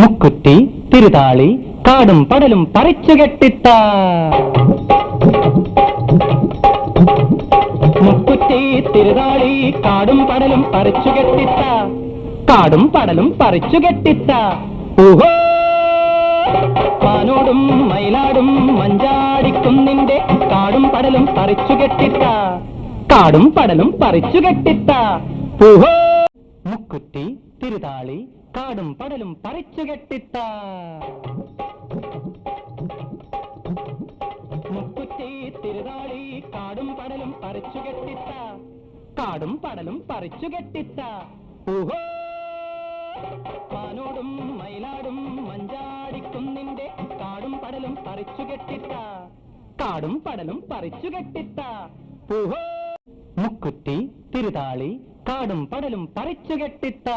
മുക്കുറ്റി തിരുതാളി കാടും പടലും പറിച്ചു കെട്ടിത്ത മുക്കുറ്റി തിരുതാളി കാടും പടലും പറിച്ചു കെട്ടിത്ത കാടും പടലും പറിച്ചു കെട്ടിത്ത ഊഹോ! മാനോടും മയിലാടും മഞ്ചാടിക്കുന്നിന്റെ കാടും പടലും പറിച്ചു കെട്ടിത്ത കാടും പടലും പറിച്ചു കെട്ടിത്ത ഊഹോ! മുക്കുറ്റി തിരുതാളി കാടും പടലും പറിച്ചു കെട്ടിത്ത മുക്കുറ്റി തിരുതാളി കാടും പടലും പറിച്ചു കെട്ടിത്ത കാടും പടലും പറിച്ചു കെട്ടിത്ത ഊഹോ! മാനോടും മയിലാടും മഞ്ചാടിക്കുന്നിന്റെ കാടും പടലും പറിച്ചു കെട്ടിത്ത കാടും പടലും പറിച്ചു കെട്ടിത്ത ഊഹോ! മുക്കുറ്റി തിരുതാളി കാടും പടലും പറിച്ചു കെട്ടിത്ത